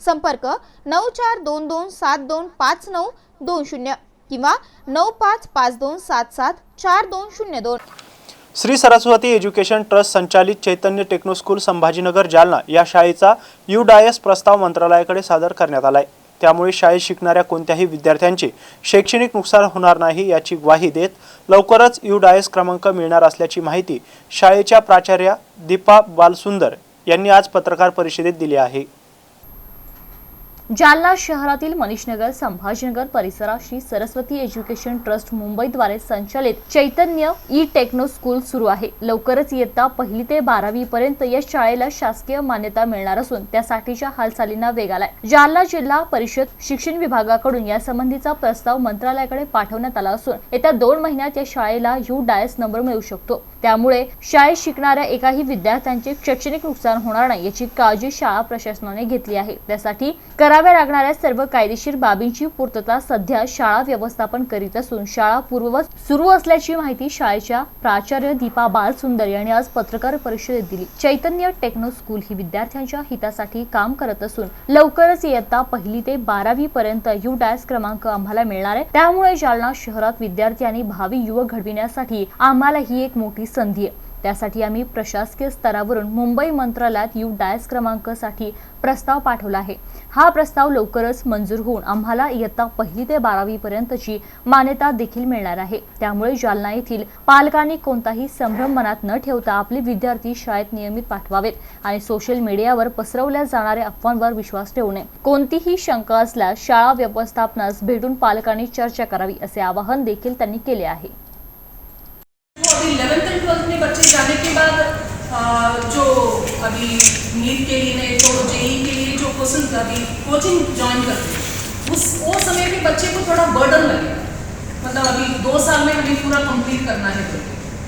संपर्क नऊ चार दोन दोन सात दोन पाच नऊ दोन शून्य किंवा नऊ पाच पाच दोन सात सात चार दोन शून्य दोन. श्री सरस्वती एज्युकेशन ट्रस्ट संचालित चैतन्य टेक्नो स्कूल संभाजीनगर जालना या शाळेचा यू डायस प्रस्ताव मंत्रालयाकडे सादर करण्यात आलाय. त्यामुळे शाळेत शिकणाऱ्या कोणत्याही विद्यार्थ्यांचे शैक्षणिक नुकसान होणार नाही याची ग्वाही देत लवकरच यू डायस क्रमांक मिळणार असल्याची माहिती शाळेच्या प्राचार्या दीपा बालसुंदर यांनी आज पत्रकार परिषदेत दिली आहे. जालना शहरातील मनीषनगर संभाजीनगर परिसरात श्री सरस्वती एज्युकेशन ट्रस्ट मुंबईद्वारे संचालित चैतन्य ई टेक्नो स्कूल सुरू आहे. लवकरच इयत्ता पहिली ते बारावी पर्यंत या शाळेला शासकीय मान्यता मिळणार असून त्यासाठीच्या हालचालींना वेग आलाय. जालना जिल्हा परिषद शिक्षण विभागाकडून यासंबंधीचा प्रस्ताव मंत्रालयाकडे पाठवण्यात आला असून येत्या दोन महिन्यात या शाळेला यू डायस नंबर मिळू शकतो. त्यामुळे शाळेत शिकणाऱ्या एकाही विद्यार्थ्यांचे शैक्षणिक नुकसान होणार नाही याची काळजी शाळा प्रशासनाने घेतली आहे. त्यासाठी कराव्या लागणाऱ्या सर्व कायदेशीर बाबींची पूर्तता सध्या शाळा व्यवस्थापन करीत असून शाळा पूर्ववत सुरू असल्याची माहिती शाळेच्या प्राचार्य दीपा बालसुंदर यांनी आज पत्रकार परिषदेत दिली. चैतन्य टेक्नो स्कूल ही विद्यार्थ्यांच्या हितासाठी काम करत असून लवकरच इयत्ता पहिली ते बारावी पर्यंत यू डॅस क्रमांक आम्हाला मिळणार आहे. त्यामुळे जालना शहरात विद्यार्थी आणि भावी युवक घडविण्यासाठी आम्हाला ही एक मोठी संधी आहे. त्यासाठी आम्ही प्रशासकीय स्तरावरून मुंबई मंत्रालयात यू डायस क्रमांकासाठी प्रस्ताव पाठवला आहे. हा प्रस्ताव लवकरच मंजूर होऊन आम्हाला इयत्ता पहिली ते बारावीपर्यंतची मान्यता देखील मिळणार आहे. त्यामुळे जालना येथील पालकांनी कोणताही संभ्रम मनात न ठेवता आपले विद्यार्थी शाळेत नियमित पाठवावेत आणि सोशल मीडियावर पसरवल्या जाणाऱ्या अफवांवर विश्वास ठेवू नये. कोणतीही शंका असल्यास शाळा व्यवस्थापनास भेटून पालकांनी चर्चा करावी असे आवाहन देखील त्यांनी केले आहे. इलेवेंथ एंड ट्वेल्थ में बच्चे जाने के बाद जो अभी नीट के लिए नहीं तो जेई के लिए जो क्वेश्चन अभी कोचिंग ज्वाइन करते हैं, उस, वो समय में बच्चे को थोड़ा बर्डन लगेगा मतलब अभी दो साल में हमें पूरा कंप्लीट करना है। तो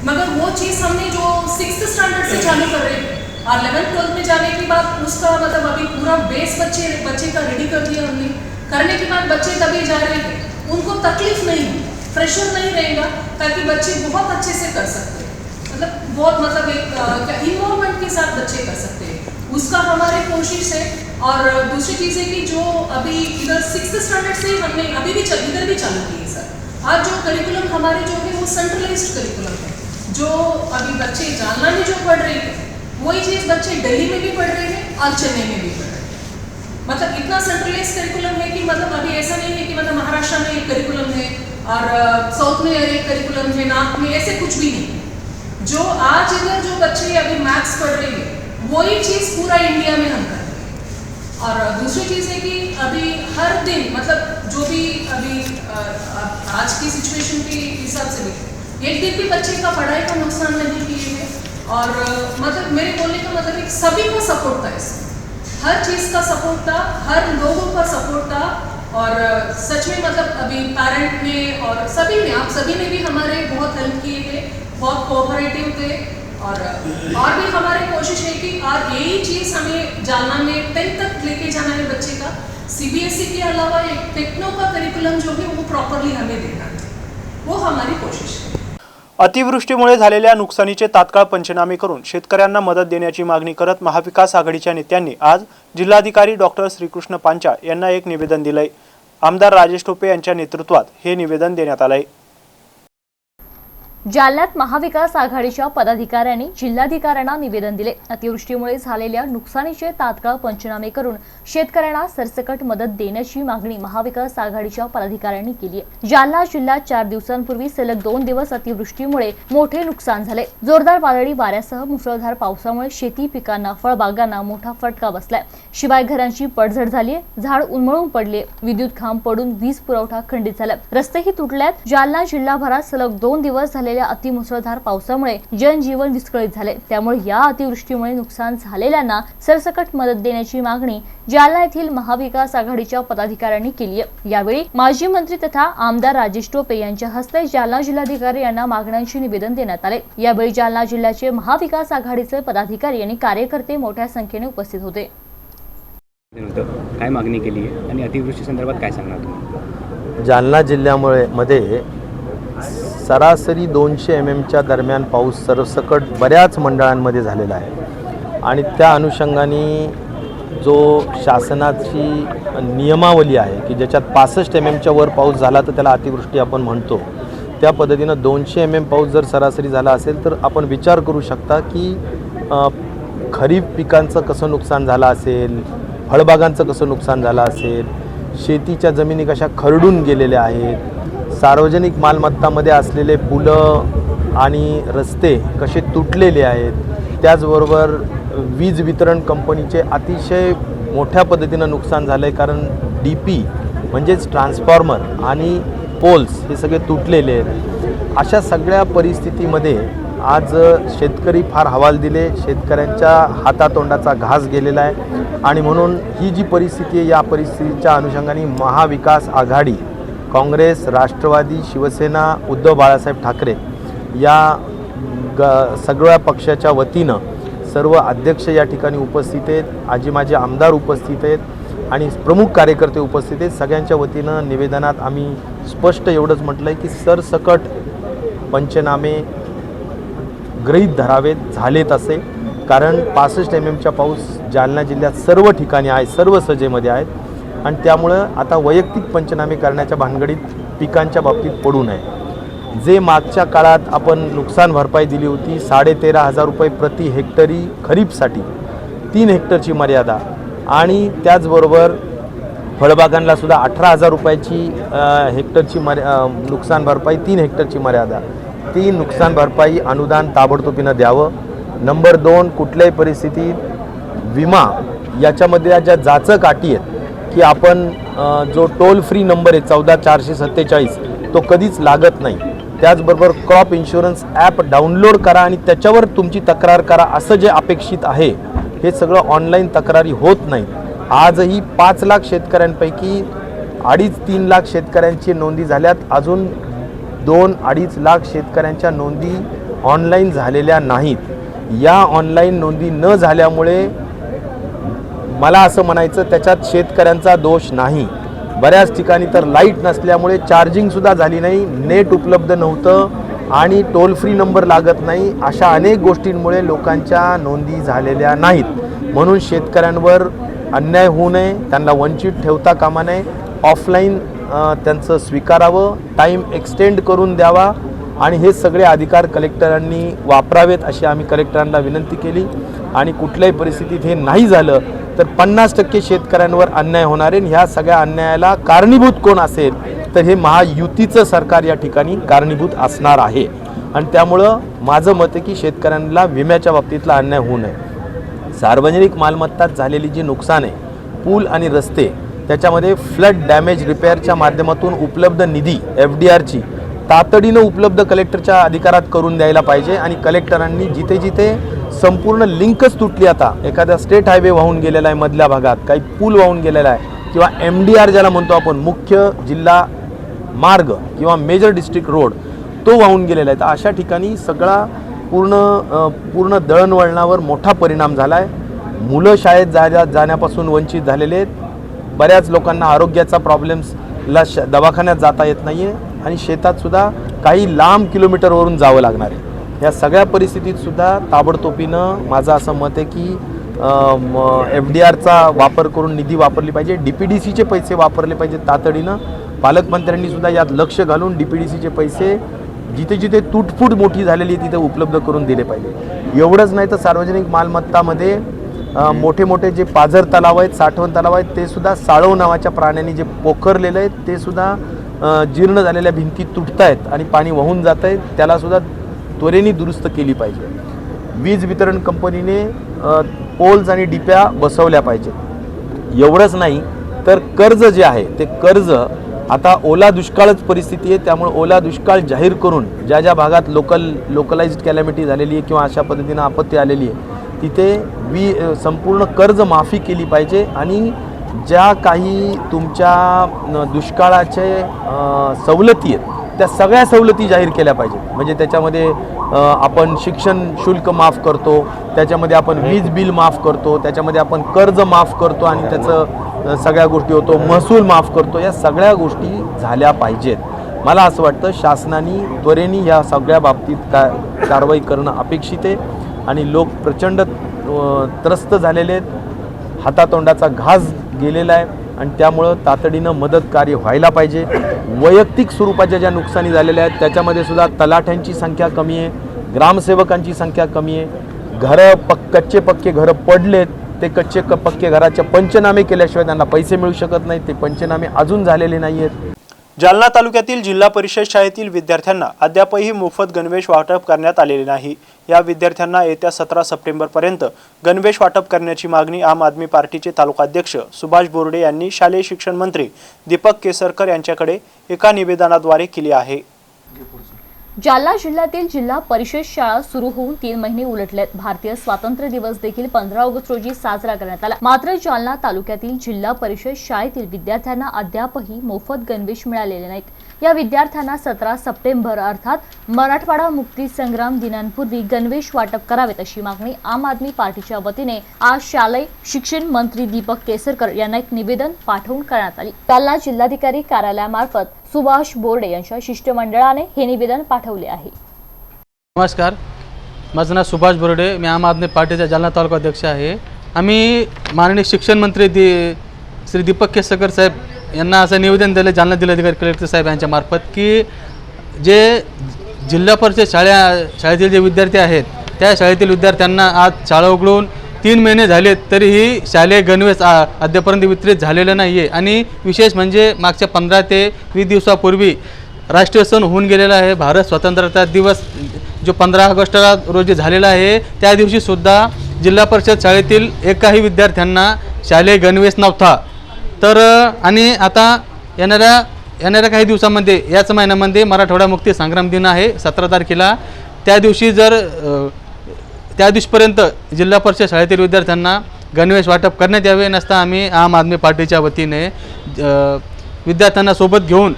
मगर वो चीज़ हमने जो सिक्स स्टैंडर्ड से चालू कर रहे हैं, और इलेवेंथ ट्वेल्थ में जाने के बाद उसका मतलब अभी पूरा बेस बच्चे बच्चे का रेडी कर दिया हमने। करने के बाद बच्चे तभी जा रहे हैं, उनको तकलीफ़ नहीं होगी प्रेशर नहीं रहेगा ताकि बच्चे बहुत अच्छे से कर सकते हैं। मतलब बहुत मतलब एक क्या इन्वॉल्वमेंट के साथ बच्चे कर सकते हैं। उसका हमारी कोशिश है। और दूसरी चीज़ है कि जो अभी इधर सिक्स स्टैंडर्ड से हमने अभी भी चल, इधर भी चालू की है सर। आज जो करिकुलम हमारे जो है वो सेंट्रलाइज करिकुलम है। जो अभी बच्चे जालना में जो पढ़ रहे हैं, वही चीज़ बच्चे दिल्ली में भी पढ़ रहे हैं और चेन्नई में भी पढ़ रहे हैं। मतलब इतना सेंट्रलाइज करिकुलम है कि मतलब अभी ऐसा नहीं है कि मतलब महाराष्ट्र में एक करिकुलम है। और साउथ में एक करिकुलम है नॉर्थ में, ऐसे कुछ भी नहीं। जो आज इधर जो बच्चे अभी मैथ्स पढ़ रहे हैं, वही चीज़ पूरा इंडिया में हम कर रहे हैं। और दूसरी चीज़ है कि अभी हर दिन मतलब जो भी अभी आज की सिचुएशन के हिसाब से भी एक दिन भी बच्चे का पढ़ाई का नुकसान नहीं किए हैं। और मतलब मेरे बोलने का मतलब सभी को सपोर्ट था इसमें। हर चीज़ का सपोर्ट था, हर लोगों का सपोर्ट था और सच में मतलब अभी पेरेंट ने और सभी ने आप सभी ने भी हमारे बहुत हेल्प किए थे बहुत कोऑपरेटिव थे और और भी हमारी कोशिश है कि और यही चीज़ हमें जालना में टेंथ तक लेके जाना है बच्चे का। सीबीएसई के अलावा एक टेक्नो का करिकुलम जो है वो प्रॉपरली हमें देना वो हमारी कोशिश है। अतिवृष्टीमुळे झालेल्या नुकसानीचे तात्काळ पंचनामे करून शेतकऱ्यांना मदत देण्याची मागणी करत महाविकास आघाडीच्या नेत्यांनी आज जिल्हाधिकारी डॉक्टर श्रीकृष्ण पांचा यांना एक निवेदन दिलंय. आमदार राजेश टोपे यांच्या नेतृत्वात हे निवेदन देण्यात आलंय. जालन्यात महाविकास आघाडीच्या पदाधिकाऱ्यांनी जिल्हाधिकाऱ्यांना निवेदन दिले. अतिवृष्टीमुळे झालेल्या नुकसानीचे तात्काळ पंचनामे करून शेतकऱ्यांना सरसकट मदत देण्याची मागणी महाविकास आघाडीच्या पदाधिकाऱ्यांनी केली आहे. जालना जिल्ह्यात चार दिवसांपूर्वी सलग दोन दिवस अतिवृष्टीमुळे मोठे नुकसान झाले. जोरदार वादळी वाऱ्यासह मुसळधार पावसामुळे शेती पिकांना फळबागांना मोठा फटका बसलाय. शिवाय घरांची पडझड झाली झाड उन्मळून पडले. विद्युत खांब पडून वीज पुरवठा खंडित झाला. रस्तेही तुटल्यात. जालना जिल्हाभरात सलग दोन दिवस झाले झालेल्या अतिमुसळधार पावसामुळे जनजीवन विस्कळीत झाले. त्यामुळे या अतिवृष्टीमुळे नुकसान झालेल्यांना सरसकट मदत देण्याची मागणी जालना येथील महाविकास आघाडीच्या पदाधिकाऱ्यांनी केली आहे यावेळी माजी मंत्री तथा आमदार राजेश टोपे यांच्या हस्ते जालना जिल्हाधिकारी यांना मागण्यांचे निवेदन देण्यात आले. यावेळी जालना जिल्ह्याचे महाविकास आघाडीचे पदाधिकारी आणि कार्यकर्ते मोठ्या संख्येने उपस्थित होते. काय मागणी केली आहे? आणि अतिवृष्टी संदर्भात काय सांगणार तुम्ही? जालना जिल्ह्यामुळे मध्ये सरासरी दोनशे एम एमच्या दरम्यान पाऊस सरसकट बऱ्याच मंडळांमध्ये झालेला आहे. आणि त्या अनुषंगाने जो शासनाची नियमावली आहे की ज्याच्यात पासष्ट एम एमच्या वर पाऊस झाला तर त्याला अतिवृष्टी आपण म्हणतो त्या पद्धतीनं दोनशे एम एम पाऊस जर सरासरी झाला असेल तर आपण विचार करू शकता की खरीप पिकांचं कसं नुकसान झालं असेल फळबागांचं कसं नुकसान झालं असेल शेतीच्या जमिनी कशा खरडून गेलेल्या आहेत सार्वजनिक मालमत्तामध्ये असलेले पुलं आणि रस्ते कसे तुटलेले आहेत त्याचबरोबर वीज वितरण कंपनीचे अतिशय मोठ्या पद्धतीनं नुकसान झालं आहे कारण डी पी म्हणजेच ट्रान्सफॉर्मर आणि पोल्स हे सगळे तुटलेले आहेत. अशा सगळ्या परिस्थितीमध्ये आज शेतकरी फार हवाल दिले शेतकऱ्यांच्या हातातोंडाचा घास गेलेला आहे. आणि म्हणून ही जी परिस्थिती आहे या परिस्थितीच्या अनुषंगाने महाविकास आघाडी काँग्रेस राष्ट्रवादी शिवसेना उद्धव बाळासाहेब ठाकरे या ग सगळ्या पक्षाच्या वतीनं सर्व अध्यक्ष या ठिकाणी उपस्थित आहेत आजी माझे आमदार उपस्थित आहेत आणि प्रमुख कार्यकर्ते उपस्थित आहेत. सगळ्यांच्या वतीनं निवेदनात आम्ही स्पष्ट एवढंच म्हटलं आहे की सरसकट पंचनामे गृहीत धरावेत झालेत असे. कारण पासष्ट एम एमच्या पाऊस जालना जिल्ह्यात सर्व ठिकाणी आहे सर्व सजेमध्ये आहेत. आणि त्यामुळं आता वैयक्तिक पंचनामे करण्याच्या भानगडीत पिकांच्या बाबतीत पडू नये. जे मागच्या काळात आपण नुकसान भरपाई दिली होती साडेतेरा हजार रुपये प्रति हेक्टरी खरीपसाठी तीन हेक्टरची मर्यादा आणि त्याचबरोबर फळबागांना सुद्धा अठरा हजार रुपयाची हेक्टरची मर्या नुकसान भरपाई तीन हेक्टरची मर्यादा. ती नुकसान भरपाई अनुदान ताबडतोबीनं द्यावं. नंबर दोन कुठल्याही परिस्थितीत विमा याच्यामध्ये ज्या जाचक अटी आहेत की आपण जो टोल फ्री नंबर आहे चौदा चारशे सत्तेचाळीस तो कधीच लागत नाही. त्याचबरोबर क्रॉप इन्शुरन्स ॲप डाउनलोड करा आणि त्याच्यावर तुमची तक्रार करा असं जे अपेक्षित आहे हे सगळं ऑनलाईन तक्रारी होत नाही. आजही पाच लाख शेतकऱ्यांपैकी अडीच तीन लाख शेतकऱ्यांची नोंदी झाल्यात. अजून दोन अडीच लाख शेतकऱ्यांच्या नोंदी ऑनलाईन झालेल्या नाहीत. या ऑनलाईन नोंदी न झाल्यामुळे मला असं म्हणायचं त्याच्यात शेतकऱ्यांचा दोष नाही. बऱ्याच ठिकाणी तर लाइट नसल्यामुळे चार्जिंगसुद्धा झाली नाही नेट उपलब्ध नव्हतं आणि टोल फ्री नंबर लागत नाही अशा अनेक गोष्टींमुळे लोकांच्या नोंदी झालेल्या नाहीत. म्हणून शेतकऱ्यांवर अन्याय होऊ नये त्यांना वंचित ठेवता कामा नये. ऑफलाईन त्यांचं स्वीकारावं टाईम एक्सटेंड करून द्यावा आणि हे सगळे अधिकार कलेक्टरांनी वापरावेत अशी आम्ही कलेक्टरांना विनंती केली. आणि कुठल्याही परिस्थितीत हे नाही झालं तर पन्नास टक्के शेतकऱ्यांवर अन्याय होणार आहे. आणि ह्या सगळ्या अन्यायाला कारणीभूत कोण असेल तर हे महायुतीचं सरकार या ठिकाणी कारणीभूत असणार आहे. आणि त्यामुळं माझं मत आहे की शेतकऱ्यांना विम्याच्या बाबतीतला अन्याय होऊ नये. सार्वजनिक मालमत्तात झालेली जी नुकसान आहे पूल आणि रस्ते त्याच्यामध्ये फ्लड डॅमेज रिपेअरच्या माध्यमातून उपलब्ध निधी एफ डी आरची तातडीनं उपलब्ध कलेक्टरच्या अधिकारात करून द्यायला पाहिजे. आणि कलेक्टरांनी जिथे जिथे संपूर्ण लिंकच तुटली आता. एखादा स्टेट हायवे वाहून गेलेला आहे मधल्या भागात. काही पूल वाहून गेलेला आहे. किंवा एम डी आर ज्याला म्हणतो आपण मुख्य जिल्हा मार्ग किंवा मेजर डिस्ट्रिक्ट रोड तो वाहून गेलेला आहे. तर अशा ठिकाणी सगळा पूर्ण पूर्ण दळणवळणावर मोठा परिणाम झाला आहे मुलं शाळेत जा जाण्यापासून वंचित झालेले आहेत. बऱ्याच लोकांना आरोग्याचा प्रॉब्लेम्सला श दवाखान्यात जाता येत नाही आहे आणि शेतातसुद्धा काही लांब किलोमीटरवरून जावं लागणार आहे. या सगळ्या परिस्थितीत सुद्धा ताबडतोबीनं माझं असं मत आहे की एफ डी आरचा वापर करून निधी वापरली पाहिजे डी पी डी सीचे पैसे वापरले पाहिजे तातडीनं. पालकमंत्र्यांनी सुद्धा यात लक्ष घालून डी पी डी सीचे पैसे जिथे जिथे तुटफूट मोठी झालेली आहे तिथे उपलब्ध करून दिले पाहिजे. एवढंच नाही तर सार्वजनिक मालमत्तामध्ये मोठे मोठे जे पाझर तलाव आहेत साठवण तलाव आहेत ते सुद्धा साळव नावाच्या प्राण्यांनी जे पोखरलेलं आहे ते सुद्धा जीर्ण झालेल्या भिंती तुटत आहेत आणि पाणी वाहून जात आहे त्याला सुद्धा त्वरेने दुरुस्त केली पाहिजे. वीज वितरण कंपनीने पोल्स आणि डिप्या बसवल्या पाहिजेत. एवढंच नाही तर कर्ज जे आहे ते कर्ज आता ओला दुष्काळच परिस्थिती आहे त्यामुळे ओला दुष्काळ जाहीर करून ज्या ज्या भागात लोकल लोकलाईज्ड कॅलॅमिटी झालेली आहे किंवा अशा पद्धतीनं आपत्ती आलेली आहे तिथे वी संपूर्ण कर्ज माफी केली पाहिजे आणि ज्या काही तुमच्या दुष्काळाचे सवलती आहेत त्या सगळ्या सवलती जाहीर केल्या पाहिजे म्हणजे त्याच्यामध्ये आपण शिक्षण शुल्क माफ करतो त्याच्यामध्ये आपण वीज बिल माफ करतो त्याच्यामध्ये आपण कर्ज माफ करतो आणि त्याचं सगळ्या गोष्टी होतो महसूल माफ करतो या सगळ्या गोष्टी झाल्या पाहिजेत. मला असं वाटतं शासनाने त्वरेने या सगळ्या बाबतीत का कारवाई करणं अपेक्षित आहे आणि लोक प्रचंड त्रस्त झालेले आहेत. हातातोंडाचा घास गेलेला आहे. आणि त्यामुळं तातडीनं मदत कार्य व्हायला पाहिजे. वैयक्तिक स्वरूपाच्या ज्या नुकसानी झालेल्या आहेत त्याच्यामध्ये सुद्धा तलाठ्यांची संख्या कमी आहे ग्रामसेवकांची संख्या कमी आहे. घरं पक् कच्चे पक्के घरं पडलेत ते कच्चे क पक्के घराचे पंचनामे केल्याशिवाय त्यांना पैसे मिळू शकत नाहीत ते पंचनामे अजून झालेले नाही आहेत जालना तालुक्यातील जिल्हा परिषद शाळेतील विद्यार्थ्यांना अद्यापही मोफत गणवेश वाटप करण्यात आलेले नाही. या विद्यार्थ्यांना येत्या सतरा सप्टेंबरपर्यंत गणवेश वाटप करण्याची मागणी आम आदमी पार्टीचे तालुकाध्यक्ष सुभाष बोर्डे यांनी शालेय शिक्षण मंत्री दीपक केसरकर यांच्याकडे एका निवेदनाद्वारे केली आहे. जालना जिल्ह्यातील जिल्हा परिषद शाळा सुरू होऊन तीन महिने उलटलेत. भारतीय स्वातंत्र्य दिवस देखील पंधरा ऑगस्ट रोजी साजरा करण्यात आला. मात्र जालना तालुक्यातील जिल्हा परिषद शाळेतील विद्यार्थ्यांना अद्यापही मोफत गणवेश मिळालेले नाहीत. या विद्यार्थ्यांना सतरा सप्टेंबर अर्थात मराठवाडा मुक्ती संग्राम दिनांपूर्वी गणवेश वाटप करावेत अशी मागणी आम आदमी पार्टीच्या वतीने आज शालेय शिक्षण मंत्री दीपक केसरकर यांना एक निवेदन पाठवून करण्यात आली. जालना जिल्हाधिकारी कार्यालयामार्फत सुभाष बोर्डे यांच्या शिष्टमंडळाने हे निवेदन पाठवले आहे. नमस्कार. माझं नाव सुभाष बोर्डे. मी आम आदमी पार्टीचा जालना तालुका अध्यक्ष आहे. आम्ही माननीय शिक्षण मंत्री दी श्री दीपक केसरकर साहेब यांना असं निवेदन दिलं जालना जिल्हाधिकारी कलेक्टर साहेब यांच्या मार्फत की जे जिल्हा परिषद शाळा शाळेतील जे विद्यार्थी आहेत त्या शाळेतील विद्यार्थ्यांना आज शाळा उघडून तीन महिने झालेत तरीही शालेय गणवेश आ- अद्यापर्यंत वितरित झालेलं नाही आहे आणि विशेष म्हणजे मागच्या पंधरा ते वीस दिवसापूर्वी राष्ट्रीय सण होऊन गेलेला आहे. भारत स्वतंत्रता दिवस जो पंधरा ऑगस्टला रोजी झालेला आहे त्या दिवशीसुद्धा जिल्हा परिषद शाळेतील एकाही विद्यार्थ्यांना शालेय गणवेश नव्हता. तर आणि आता येणाऱ्या येणाऱ्या काही दिवसामध्ये याच महिन्यामध्ये मराठवाडा मुक्ती संग्राम दिन आहे सतरा तारखेला. त्या दिवशी जर त्या दिवशीपर्यंत जिल्हा परिषद शाळेतील विद्यार्थ्यांना गणवेश वाटप करण्यात यावे नसता आम्ही आम आदमी पार्टीच्या वतीने विद्यार्थ्यांना सोबत घेऊन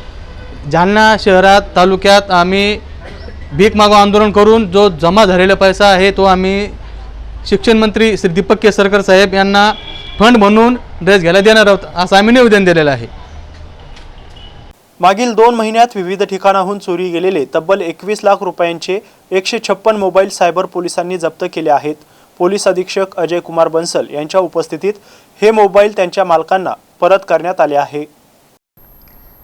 जालना शहरात तालुक्यात आम्ही भीक मागो आंदोलन करून जो जमा झालेला पैसा आहे तो आम्ही शिक्षण मंत्री श्री दीपक केसरकर साहेब यांना फंड म्हणून ड्रेस घ्यायला देणार आहोत. असं आम्ही निवेदन दिलेलं आहे. मागील दोन महिन्यात विविध ठिकाणाहून चोरी गेलेले तब्बल एकवीस लाख रुपयांचे एकशे छप्पन मोबाईल सायबर पोलिसांनी जप्त केले आहेत. पोलीस अधीक्षक अजय कुमार बन्सल यांच्या उपस्थितीत हे मोबाईल त्यांच्या मालकांना परत करण्यात आले आहे.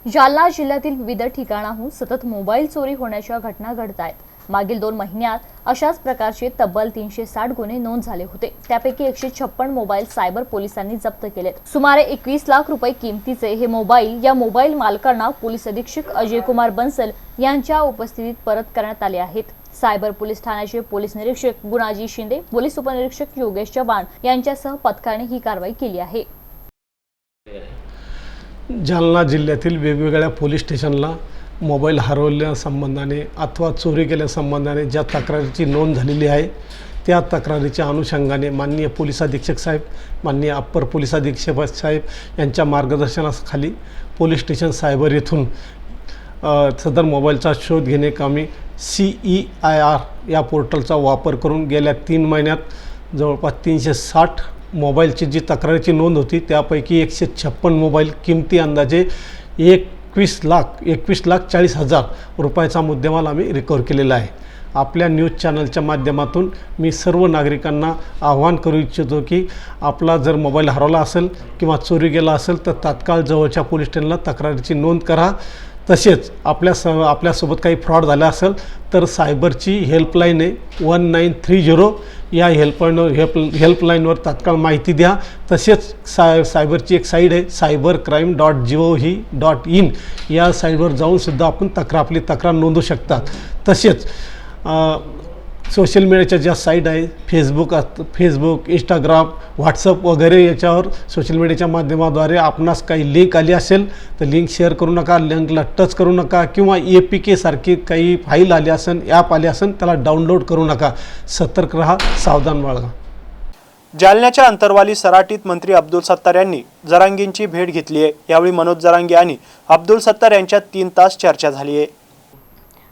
जालना जिल्ह्यातील विविध ठिकाणाहून सतत मोबाईल चोरी होण्याच्या घटना घडत आहेत मागील दोन महिन्यात अशाच प्रकारचे तब्बल तीनशे साठ गुन्हे नोंद झाले होते. त्यापैकी एकशे छप्पन मोबाईल सायबर पोलिसांनी जप्त केलेत. सुमारे एकवीस लाख रुपये किमतीचे हे मोबाईल या मोबाईल मालकांना पोलीस अधीक्षक अजय कुमार बन्सल यांच्या उपस्थितीत परत करण्यात आले आहेत. सायबर पोलीस ठाण्याचे पोलीस निरीक्षक गुणाजी शिंदे पोलीस उपनिरीक्षक योगेश चव्हाण यांच्यासह पथकाने ही कारवाई केली आहे. जालना जिल्ह्यातील वेगवेगळ्या पोलीस स्टेशनला मोबाईल हरवल्यासंबंधाने अथवा चोरी केल्यासंबंधाने ज्या तक्रारीची नोंद झालेली आहे त्या तक्रारीच्या अनुषंगाने माननीय पोलीस अधीक्षक साहेब माननीय अप्पर पोलीस अधीक्षक साहेब यांच्या मार्गदर्शनाखाली पोलीस स्टेशन सायबर येथून सदर मोबाईलचा शोध घेणे कामी सी ई आय आर या पोर्टलचा वापर करून गेल्या तीन महिन्यात जवळपास तीनशे साठ मोबाईलची जी तक्रारीची नोंद होती त्यापैकी एकशे छप्पन मोबाईल किमती अंदाजे एक एकवीस लाख एकवीस लाख चाळीस हजार रुपयाचा मुद्देमाल आम्ही रिकवर केलेला आहे. आपल्या न्यूज चॅनलच्या माध्यमातून मी सर्व नागरिकांना आव्हान करू इच्छितो की आपला जर मोबाईल हरवला असेल किंवा चोरी गेला असेल तर तात्काळ जवळच्या पोलीस स्टेशनला तक्रारीची नोंद करा. तसेच आपल्या स आपल्यासोबत काही फ्रॉड झाला असेल तर सायबरची हेल्पलाईन आहे. वन नाईन थ्री झिरो या हेल्पलाईन हेल्प हेल्पलाईनवर तात्काळ माहिती द्या. तसेच साय सायबरची एक साईड आहे cyber crime dot G O V dot in या साईडवर जाऊनसुद्धा आपण तक्रार आपली तक्रार नोंदवू शकतात. तसेच सोशल मीडियाच्या ज्या साईट आहे फेसबुक असतं फेसबुक इंस्टाग्राम व्हॉट्सअप वगैरे याच्यावर सोशल मीडियाच्या माध्यमाद्वारे आपणास काही लिंक आली असेल तर लिंक शेअर करू नका लिंकला टच करू नका किंवा ए पी केसारखी काही फाईल आली असेल ॲप आली असेल त्याला डाउनलोड करू नका. सतर्क राहा सावधान बाळगा. जालन्याच्या अंतरवाली सराटीत मंत्री अब्दुल सत्तार यांनी जरांगींची भेट घेतली आहे. यावेळी मनोज जरांगी आणि अब्दुल सत्तार यांच्यात तीन तास चर्चा झाली आहे.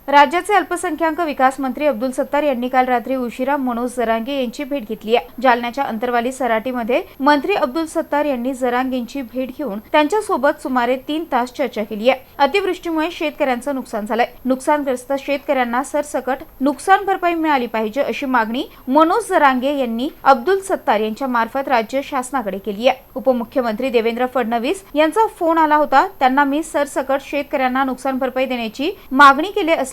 राज्याचे अल्पसंख्याक विकास मंत्री अब्दुल सत्तार यांनी काल रात्री उशिरा मनोज जरांगे यांची भेट घेतली आहे. जालन्याच्या अंतरवाली सराटीमध्ये मंत्री अब्दुल सत्तार यांनी जरांगेंची भेट घेऊन त्यांच्यासोबत सुमारे तीन तास चर्चा केली आहे. अतिवृष्टीमुळे शेतकऱ्यांचं नुकसान झालंय. नुकसानग्रस्त शेतकऱ्यांना सरसकट नुकसान भरपाई मिळाली पाहिजे अशी मागणी मनोज जरांगे यांनी अब्दुल सत्तार यांच्या मार्फत राज्य शासनाकडे केली आहे. उपमुख्यमंत्री देवेंद्र फडणवीस यांचा फोन आला होता. त्यांना मी सरसकट शेतकऱ्यांना नुकसान भरपाई देण्याची मागणी केली असल्याचं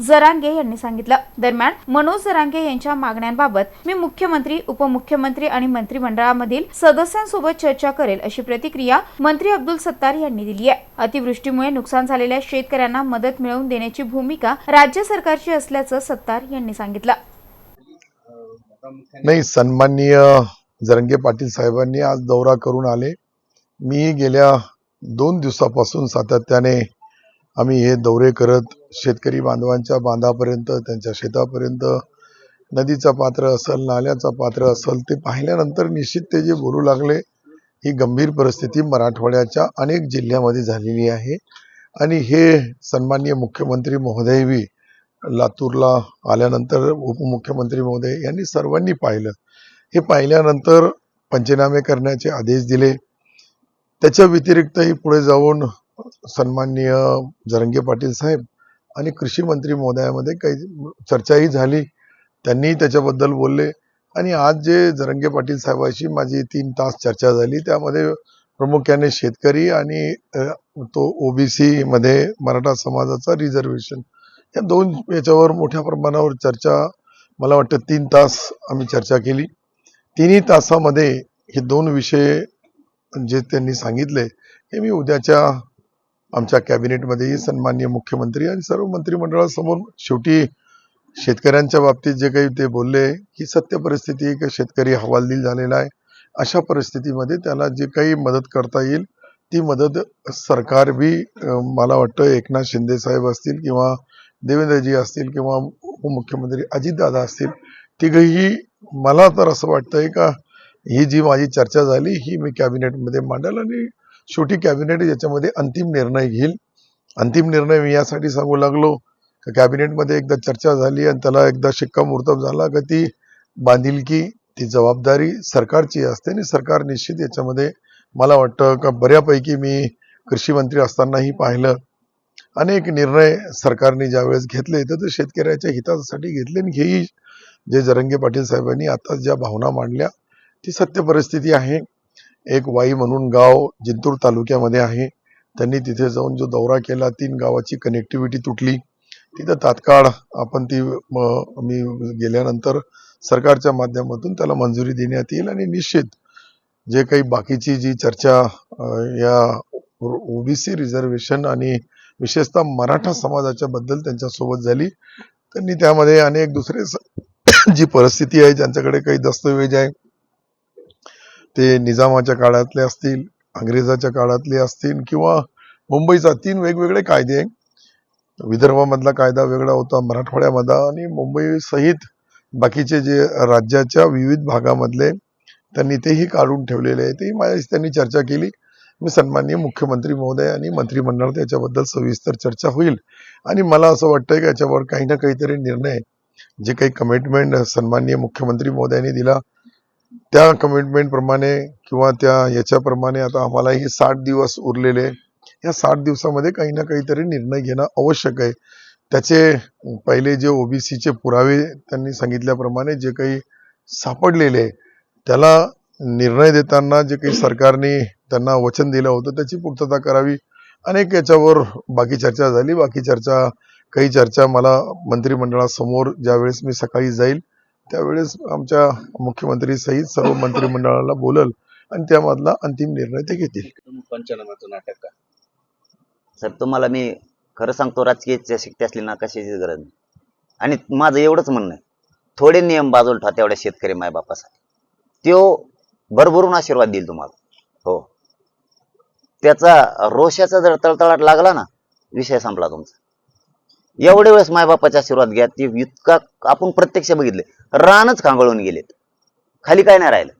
जरांगे यांनी सांगितलं. दरम्यान मनोज जरांगे यांच्या मागण्यांबाबत मी मुख्यमंत्री उपमुख्यमंत्री आणि मंत्रिमंडळामधील सदस्यांसोबत चर्चा करेल अशी प्रतिक्रिया मंत्री अब्दुल सत्तार यांनी दिली आहे. अतिवृष्टीमुळे नुकसान झालेल्या शेतकऱ्यांना मदत मिळवून देण्याची भूमिका राज्य सरकारची असल्याचं सत्तार यांनी सांगितलं. नाही सन्माननीय जरंगे पाटील साहेबांनी आज दौरा करून आले. मी गेल्या दोन दिवसापासून सातत्याने आम्ही हे दौरे करत शेतकरी बांधवांच्या बांधापर्यंत त्यांच्या शेतापर्यंत नदीचं पात्र असेल नाल्याचं पात्र असेल ते पाहिल्यानंतर निश्चित ते जे बोलू लागले ही गंभीर परिस्थिती मराठवाड्याच्या अनेक जिल्ह्यामध्ये झालेली आहे. आणि हे सन्माननीय मुख्यमंत्री महोदयवी लातूरला आल्यानंतर उपमुख्यमंत्री महोदय यांनी सर्वांनी पाहिलं. हे पाहिल्यानंतर पंचनामे करण्याचे आदेश दिले. त्याच्या व्यतिरिक्तही पुढे जाऊन सन्माननीय जरंगे पाटील साहेब आणि कृषी मंत्री महोदयामध्ये काही चर्चाही झाली. त्यांनी त्याच्याबद्दल बोलले. आणि आज जे जरंगे पाटील साहेबांशी माझी तीन तास चर्चा झाली त्यामध्ये प्रामुख्याने शेतकरी आणि तो ओबीसी मध्ये मराठा समाजाचा रिझर्वेशन या दोन याच्यावर मोठ्या प्रमाणावर चर्चा मला वाटतं तीन तास आम्ही चर्चा केली. तिन्ही तासामध्ये हे दोन विषय जे त्यांनी सांगितले हे मी उद्याच्या आमच्या कॅबिनेटमध्येही सन्माननीय मुख्यमंत्री आणि सर्व मंत्रिमंडळासमोर शेवटी शेतकऱ्यांच्या बाबतीत जे काही ते बोलले ही सत्य परिस्थिती की शेतकरी हवालदिल झालेला आहे अशा परिस्थितीमध्ये त्याला जे काही मदत करता येईल ती मदत सरकार बी मला वाटतं एकनाथ शिंदे साहेब असतील किंवा देवेंद्रजी असतील किंवा उपमुख्यमंत्री अजितदादा असतील तिघही मला तर असं वाटतंय का ही जी माझी चर्चा झाली ही मी कॅबिनेटमध्ये मांडेल आणि शेवटी कॅबिनेट याच्यामध्ये अंतिम निर्णय घेईल. अंतिम निर्णय मी यासाठी सांगू लागलो का कॅबिनेटमध्ये एकदा चर्चा झाली आणि त्याला एकदा शिक्कामोर्तब झाला का ती बांधिलकी ती जबाबदारी सरकारची असते आणि सरकार निश्चित याच्यामध्ये मला वाटतं का बऱ्यापैकी मी कृषी मंत्री असतानाही पाहिलं. अनेक निर्णय सरकारने ज्यावेळेस घेतले तर ते शेतकऱ्याच्या हितासाठी घेतले आणि घेई जे जरंगे पाटील साहेबांनी आता ज्या भावना मांडल्या ती सत्य परिस्थिती आहे. एक वाई म्हणून गाव जिंतूर तालुक्यामध्ये आहे. त्यांनी तिथे जाऊन जो दौरा केला तीन गावाची कनेक्टिव्हिटी तुटली. तिथं तात्काळ आपण ती म, मी गेल्यानंतर सरकारच्या माध्यमातून त्याला मंजुरी देण्यात येईल आणि निश्चित जे काही बाकीची जी चर्चा या ओबीसी रिझर्वेशन आणि विशेषतः मराठा समाजाच्या बद्दल त्यांच्यासोबत झाली. त्यांनी त्यामध्ये अनेक दुसरे स- जी परिस्थिती आहे ज्यांच्याकडे काही दस्तऐवज आहे ते निजामाच्या काळातले असतील अंग्रेजाच्या काळातले असतील किंवा मुंबईचा तीन वेगवेगळे कायदे विदर्भामधला कायदा वेगळा होता मराठवाड्यामधला आणि मुंबई सहित बाकीचे जे राज्याच्या विविध भागामधले त्यांनी तेही काढून ठेवलेले आहे. तेही माझ्याशी त्यांनी चर्चा केली. मी सन्माननीय मुख्यमंत्री महोदय आणि मंत्रिमंडळात याच्याबद्दल सविस्तर चर्चा होईल. आणि मला असं वाटतंय की याच्यावर काही ना काहीतरी निर्णय जे काही कमिटमेंट सन्माननीय मुख्यमंत्री महोदयांनी दिला त्या कमिटमेंट प्रमाणे किंवा त्या याच्याप्रमाणे आता आम्हाला हे साठ दिवस उरलेले. या साठ दिवसामध्ये काही ना काहीतरी निर्णय घेणं आवश्यक आहे. त्याचे पहिले जे ओबीसीचे पुरावे त्यांनी सांगितल्याप्रमाणे जे काही सापडलेले त्याला निर्णय देताना जे काही सरकारने त्यांना वचन दिलं होतं त्याची पूर्तता करावी. अनेक याच्यावर बाकी चर्चा झाली. बाकी चर्चा काही चर्चा मला मंत्रिमंडळासमोर ज्यावेळेस मी सकाळी जाईल त्यावेळेस आमच्या मुख्यमंत्री सहित सर्व मंत्रिमंडळाला बोलल आणि त्यामधला अंतिम निर्णय ते घेतील. पंचनामाचं नाटक का? सर तुम्हाला मी खरं सांगतो राजकीय शिकते असली ना कशाची गरज नाही. आणि माझं एवढंच म्हणणं आहे थोडे नियम बाजूला ठेवा तेवढ्या शेतकरी मायबापासाठी. तो भरभरून आशीर्वाद देईल तुम्हाला. हो. त्याचा रोषाचा जर तळतळाट लागला ना विषय संपला तुमचा. एवढे वेळेस मायबापाचा आशीर्वाद घ्या ते इतका आपण प्रत्यक्ष बघितले. रानच खांगळून गेलेत. खाली काय नाही राहिलं.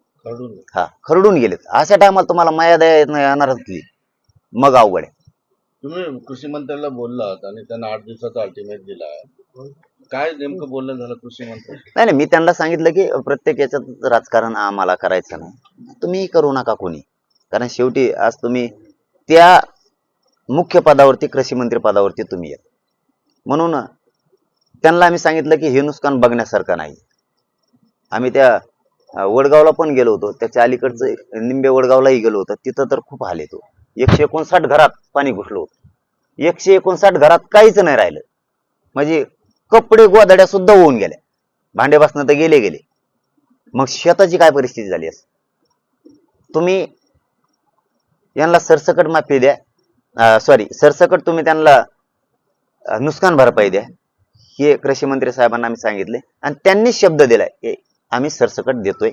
हा खरडून गेलेत. अशा टायमाला तुम्हाला माया दया ती मग अवघड आहे. तुम्ही कृषी मंत्र्याला बोललात आणि त्यांना आठ दिवसाचा अल्टिमेट दिला. काय नेमकं बोलणं झालं कृषी मंत्री? नाही नाही मी त्यांना सांगितलं की प्रत्येक याच्यात राजकारण आम्हाला करायचं नाही. तुम्ही करू नका कोणी. कारण शेवटी आज तुम्ही त्या मुख्य पदावरती कृषी मंत्री पदावरती तुम्ही येत. म्हणून त्यांना आम्ही सांगितलं की हे नुकसान बघण्यासारखं नाही. आम्ही त्या वडगावला पण गेलो होतो. त्याच्या अलीकडचं निंबे वडगावलाही गेलो होतो. तिथं तर खूप हाल येतो. एकशे एकोणसाठ घरात पाणी घुसलो होतं. एकशे एकोणसाठ घरात काहीच नाही राहिलं. म्हणजे कपडे गोधड्या सुद्धा होऊन गेल्या. भांडे बसणं तर गेले गेले. मग शेताची काय परिस्थिती झाली असं? तुम्ही यांना सरसकट माफी द्या. सॉरी सरसकट तुम्ही त्यांना नुकसान भरपाई द्या. हे कृषी मंत्री साहेबांना आम्ही सांगितले. आणि त्यांनी शब्द दिलाय. आम्ही सरसकट देतोय.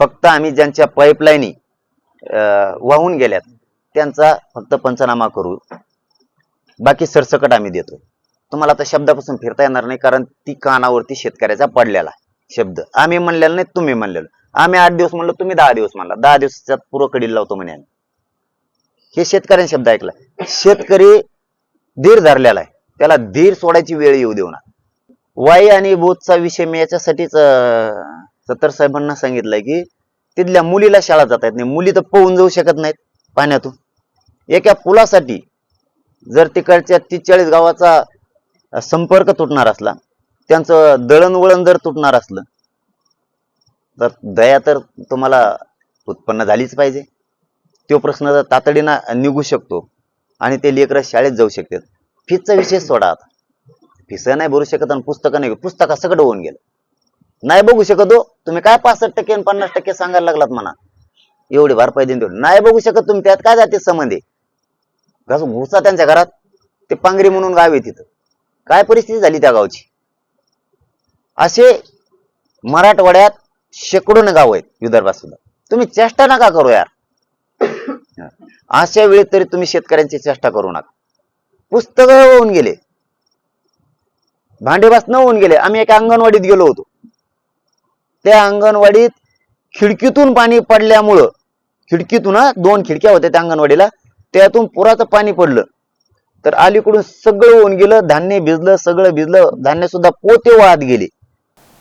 फक्त आम्ही ज्यांच्या पाईपलाईनी वाहून गेल्यात त्यांचा फक्त पंचनामा करू. बाकी सरसकट आम्ही देतोय. तुम्हाला आता शब्दापासून फिरता येणार नाही कारण ती कानावरती शेतकऱ्याचा पडलेला आहे शब्द. आम्ही म्हणलेलं नाही तुम्ही म्हणलेलो. आम्ही आठ दिवस म्हणलो तुम्ही दहा दिवस म्हणला. दहा दिवसात पूर्व कडील लावतो म्हणे आम्ही. हे शेतकऱ्यांनी शब्द ऐकला. शेतकरी धीर धरलेला आहे. त्याला धीर सोडायची वेळ येऊ देऊ ना वाई आणि बोधचा विषय मी याच्यासाठीच सत्तर साहेबांना सांगितलंय की तिथल्या मुलीला शाळा जात येत नाही. मुली तर पोहून जाऊ शकत नाहीत पाण्यातून. एका पुलासाठी जर तिकडच्या तीस चाळीस गावाचा संपर्क तुटणार असला त्यांचं दळणवळण जर तुटणार असलं तर दया तर तुम्हाला उत्पन्न झालीच पाहिजे. तो प्रश्न जर तातडीनं निघू शकतो आणि ते लेकरं शाळेत जाऊ शकतात. फीसचा विषय सोडा आता. फिस नाही भरू शकत आणि पुस्तकं नाही. पुस्तका सगळं होऊन गेलं. नाही बघू शकत हो. तुम्ही काय पासष्ट टक्के आणि पन्नास टक्के सांगायला लागलात म्हणा. एवढी भरपाई देऊन तेवढी. नाही बघू शकत तुम्ही त्यात काय जाते संबंध आहे? घुसा त्यांच्या घरात. ते पांगरी म्हणून गाव आहे तिथं. काय परिस्थिती झाली त्या गावची? असे मराठवाड्यात शेकडोन गाव आहेत विदर्भात सुद्धा तुम्ही चेष्टा नका करू यार. अशा वेळी तरी तुम्ही शेतकऱ्यांची चेष्टा करू नका. पुस्तक होऊन गेले. भांडे न होऊन गेले. आम्ही एका अंगणवाडीत गेलो होतो. त्या अंगणवाडीत खिडकीतून पाणी पडल्यामुळं खिडकीतून दोन खिडक्या होत्या त्या अंगणवाडीला. त्यातून पुराचं पाणी पडलं. तर अलीकडून सगळं होऊन गेलं धान्य भिजलं सगळं भिजलं धान्य सुद्धा पोते वाहत गेले.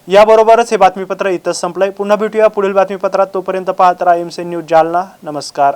याबरोबरच हे बातमीपत्र इथं संपलंय. पुन्हा भेटूया पुढील बातमीपत्रात. तोपर्यंत पाहत राहा एम न्यूज जालना. नमस्कार.